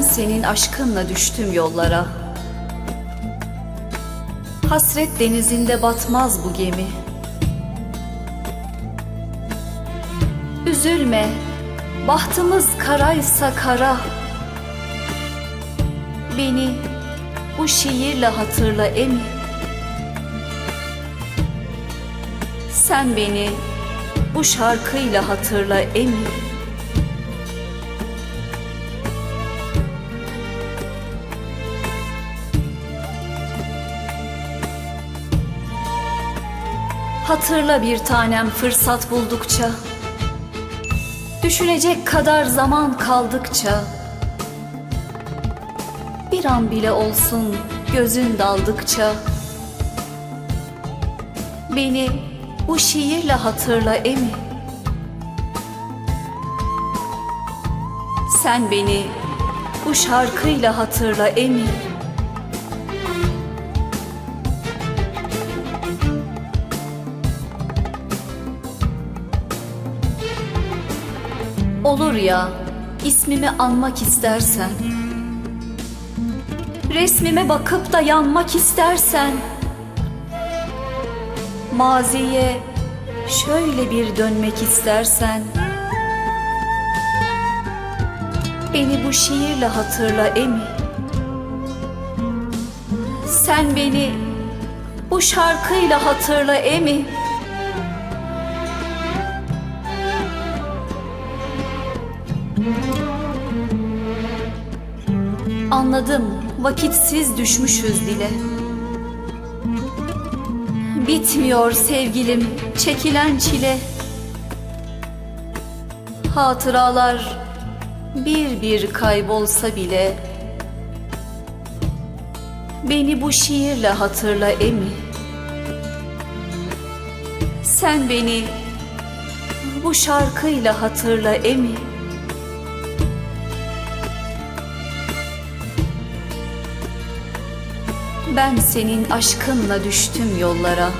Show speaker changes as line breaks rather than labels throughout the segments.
senin aşkınla düştüm yollara. Hasret denizinde batmaz bu gemi. Üzülme, bahtımız karaysa kara. Beni bu şiirle hatırla emi. Sen beni bu şarkıyla hatırla emi. Hatırla bir tanem fırsat buldukça. Düşünecek kadar zaman kaldıkça. Bir an bile olsun gözün daldıkça. Beni bu şiirle hatırla emi. Sen beni bu şarkıyla hatırla emi Olur ya ismimi anmak istersen. Resmime bakıp da yanmak istersen. Maziye şöyle bir dönmek istersen. Beni bu şiirle hatırla emi. Sen beni bu şarkıyla hatırla emi Anladım, vakitsiz düşmüşüz dile. Bitmiyor sevgilim, çekilen çile. Hatıralar bir bir kaybolsa bile Beni bu şiirle hatırla emi Sen beni bu şarkıyla hatırla emi Ben senin aşkınla düştüm yollara.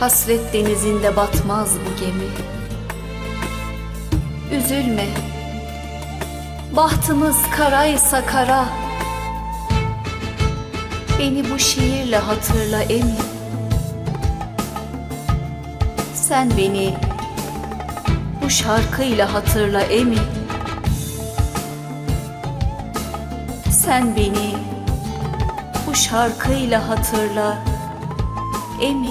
Hasret denizinde batmaz bu gemi. Üzülme. Bahtımız karaysa kara. Beni bu şiirle hatırla emi. Sen beni bu şarkıyla hatırla emi. Sen beni bu şarkıyla hatırla. Emi